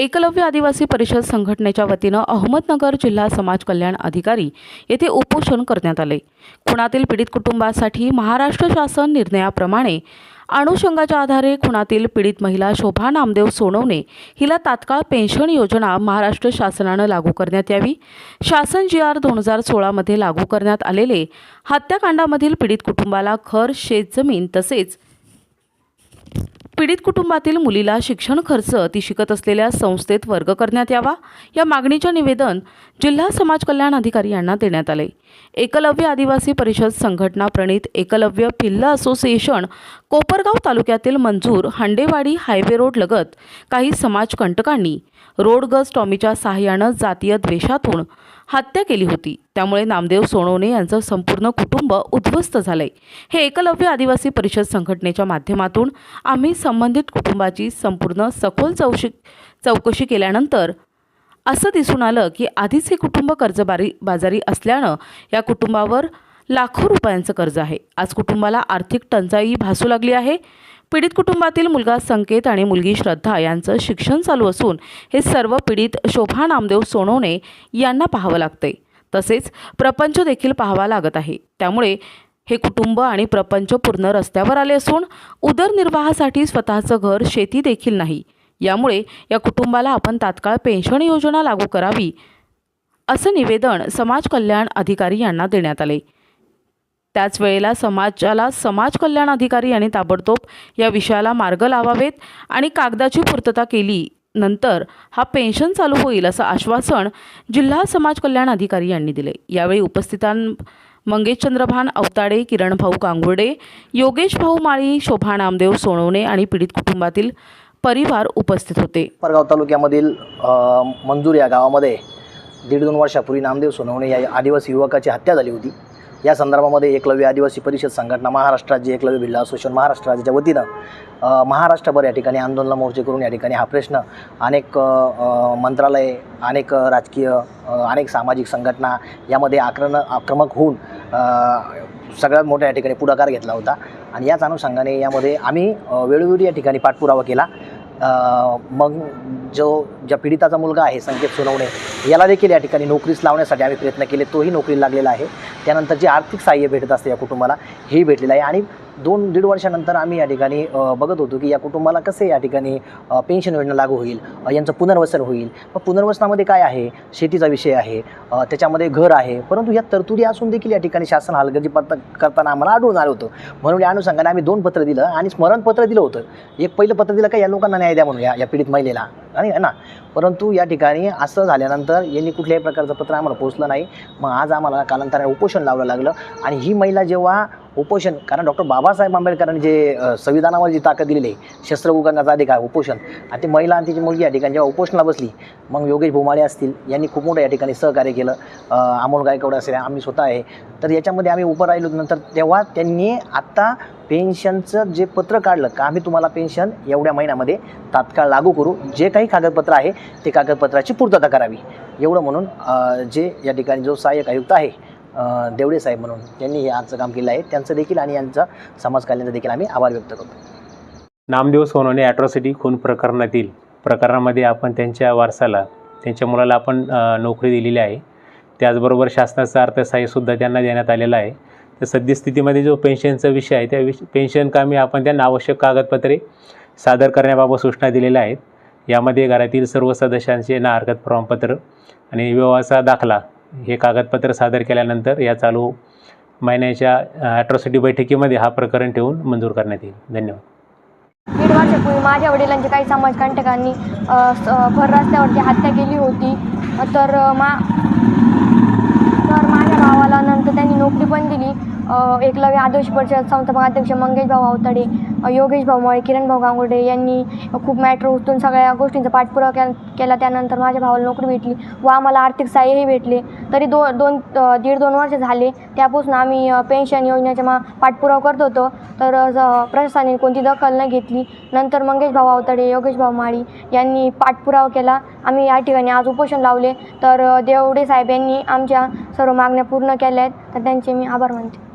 एकलव्य आदिवासी परिषद संघटनेच्या वतीनं अहमदनगर जिल्हा समाज कल्याण अधिकारी येथे उपोषण करण्यात आले. खुणातील पीडित कुटुंबासाठी महाराष्ट्र शासन निर्णयाप्रमाणे अनुषंगाच्या आधारे खुणातील पीडित महिला शोभा नामदेव सोनवणे हिला तात्काळ पेन्शन योजना महाराष्ट्र शासनानं लागू करण्यात यावी. शासन जी आर दोन हजार सोळामध्ये लागू करण्यात आलेले हत्याकांडामधील पीडित कुटुंबाला घर शेतजमीन तसेच पीडित कुटुंबातील मुलीला शिक्षण खर्च ती शिकत असलेल्या संस्थेत वर्ग करण्यात यावा या मागणीचे निवेदन जिल्हा समाज कल्याण अधिकारी यांना देण्यात आले. एकलव्य आदिवासी परिषद संघटना प्रणित एकलव्य भिल्ल असोसिएशन कोपरगाव तालुक्यातील मंजूर हांडेवाडी हायवे रोड लगत काही समाजकंटकांनी रोड गज टॉमीच्या सहाय्यानं जातीय द्वेषातून हत्या केली होती. त्यामुळे नामदेव सोनवणे यांचं संपूर्ण कुटुंब उद्ध्वस्त झालंय. हे एकलव्य आदिवासी परिषद संघटनेच्या माध्यमातून आम्ही संबंधित कुटुंबाची संपूर्ण सखोल चौशी चौकशी केल्यानंतर असं दिसून आलं की आधीच हे कुटुंब कर्जबारी बाजारी असल्यानं या कुटुंबावर लाखो रुपयांचं कर्ज आहे. आज कुटुंबाला आर्थिक टंचाई भासू लागली आहे. पीडित कुटुंबातील मुलगा संकेत आणि मुलगी श्रद्धा यांचं शिक्षण चालू असून हे सर्व पीडित शोभा नामदेव सोनवणे यांना पाहावं लागतंय. तसेच प्रपंच देखील पाहावा लागत आहे. त्यामुळे हे कुटुंब आणि प्रपंच पूर्ण रस्त्यावर आले असून उदरनिर्वाहासाठी स्वतःचं घर शेती देखील नाही. यामुळे या कुटुंबाला आपण तात्काळ पेन्शन योजना लागू करावी असं निवेदन समाज कल्याण अधिकारी यांना देण्यात आले त्याच वेळेला समाजाला समाज कल्याण अधिकारी यांनी ताबडतोब या विषयाला मार्ग लावावेत आणि कागदाची पूर्तता केली. नंतर हा पेन्शन चालू होईल असं आश्वासन जिल्हा समाज कल्याण अधिकारी यांनी दिले. यावेळी उपस्थितां मंगेश चंद्रभान अवताडे किरण भाऊ योगेशभाऊ योगेश भाऊ माळी शोभा नामदेव सोनवणे आणि पीडित कुटुंबातील परिवार उपस्थित होते. परगाव तालुक्यामधील मंजूर या गावामध्ये दीड दोन वर्षापूर्वी नामदेव सोनवणे या आदिवासी युवकाची हत्या झाली होती. या संदर्भामध्ये एकलव्य आदिवासी परिषद संघटना महाराष्ट्र राज्य एकलव्य भिल्ला असोसिएशन महाराष्ट्र राज्याच्या वतीनं महाराष्ट्रभर या ठिकाणी आंदोलन मोर्चे करून या ठिकाणी हा प्रश्न अनेक मंत्रालय अनेक राजकीय अनेक सामाजिक संघटना यामध्ये आक्रमण आक्रमक होऊन सगळ्यात मोठ्या या ठिकाणी पुढाकार घेतला होता. आणि याच अनुषंगाने यामध्ये आम्ही वेळोवेळी या ठिकाणी पाठपुरावा केला. मग जो ज्या पीडिताचा मुलगा आहे संकेत सोनवणे याला देखील या ठिकाणी नोकरीस लावण्यासाठी आम्ही प्रयत्न केले. तोही नोकरी लागलेला आहे. त्यानंतर जे आर्थिक सहाय्य भेटत असते या कुटुंबाला हेही भेटलेलं आहे. आणि दोन दीड वर्षानंतर आम्ही या ठिकाणी बघत होतो की या कुटुंबाला कसे या ठिकाणी पेन्शन योजना लागू होईल यांचं पुनर्वसन होईल. मग पुनर्वसनामध्ये काय आहे? शेतीचा विषय आहे त्याच्यामध्ये घर आहे. परंतु या तरतुदी असून देखील या ठिकाणी शासन हलगर्जीपणा करताना आम्हाला आढळून आलं होतं. म्हणून या अनुषंगाने आम्ही दोन पत्र दिलं आणि स्मरणपत्र दिलं होतं. एक पहिलं पत्र दिलं का या लोकांना न्याय द्या म्हणून या या पीडित महिलेला. आणि है ना परंतु या ठिकाणी असं झाल्यानंतर यांनी कुठल्याही प्रकारचं पत्र आम्हाला पोचलं नाही. मग आज आम्हाला कालांतराने उपोषण लावलं लागलं. आणि ही महिला जेव्हा उपोषण. कारण डॉक्टर बाबासाहेब आंबेडकरांनी जे संविधानावर जी ताकद दिलेली आहे शस्त्र उघडण्याचा अधिकार उपोषण आणि ती महिला आणि तिची मुलगी या ठिकाणी जेव्हा उपोषणाला बसली मग योगेश भोमाळे असतील यांनी खूप मोठं या ठिकाणी सहकार्य केलं. अमोल गायकवाड असेल आम्ही स्वतः आहे. तर याच्यामध्ये आम्ही उभं राहिलो. नंतर तेव्हा त्यांनी आत्ता पेन्शनचं जे पत्र काढलं का आम्ही तुम्हाला पेन्शन एवढ्या महिन्यामध्ये तात्काळ लागू करू जे काही कागदपत्र आहे ते कागदपत्राची पूर्तता करावी. एवढं म्हणून जे या ठिकाणी जो सहाय्यक आयुक्त आहे देवडे साहेब म्हणून त्यांनी हे आजचं काम केलं आहे. त्यांचं देखील आणि यांचा समाज कल्याणचा देखील आम्ही आभार व्यक्त करतो. नामदेव सोनवणे ॲट्रॉसिटी खून प्रकरणातील प्रकरणामध्ये आपण त्यांच्या वारसाला त्यांच्या मुलाला आपण नोकरी दिलेली आहे. त्याचबरोबर शासनाचं अर्थसहाय्यसुद्धा त्यांना देण्यात आलेलं आहे. तर सद्यस्थितीमध्ये जो पेन्शनचा विषय आहे त्या विष पेन्शन कामी आपण त्यांना आवश्यक कागदपत्रे सादर करण्याबाबत सूचना दिलेल्या आहेत. यामध्ये घरातील सर्व सदस्यांचे ना हरकत प्रमाणपत्र आणि विवाहाचा दाखला हे कागदपत्र सादर केल्यानंतर या चालू महिन्याच्या ॲट्रॉसिटी बैठकीमध्ये हा प्रकरण ठेवून मंजूर करण्यात येईल. धन्यवाद. दीड वर्षापूर्वी माझ्या वडिलांचे काही समाजकंटकांनी भर रस्त्यावरती हत्या केली होती. तर मा तर माझ्या भावाला नंतर त्यांनी नोकरी पण दिली. एकलव्य आदर्श परिषद संस्थापक अध्यक्ष मंगेश भाऊ अवताडे योगेश भाऊ मोळे किरण भाऊ यांनी खूप मॅटर उचलून सगळ्या गोष्टींचा पाठपुरावा केला. त्यानंतर माझ्या भावाला नोकरी भेटली व आम्हाला आर्थिक सहाय्यही भेटले. तरी दो दोन दीड दोन वर्ष झाले. त्यापासून आम्ही पेन्शन योजनेचा मा पाठपुरावा करत होतो. तर प्रशासनाने कोणती दखल न घेतली. नंतर मंगेश भाऊ योगेशभाऊ योगेश भाऊ माळी यांनी पाठपुरावा केला. आम्ही या ठिकाणी आज उपोषण लावले. तर देवडे साहेब यांनी आमच्या सर्व मागण्या पूर्ण केल्या आहेत तर त्यांचे मी आभार मानते.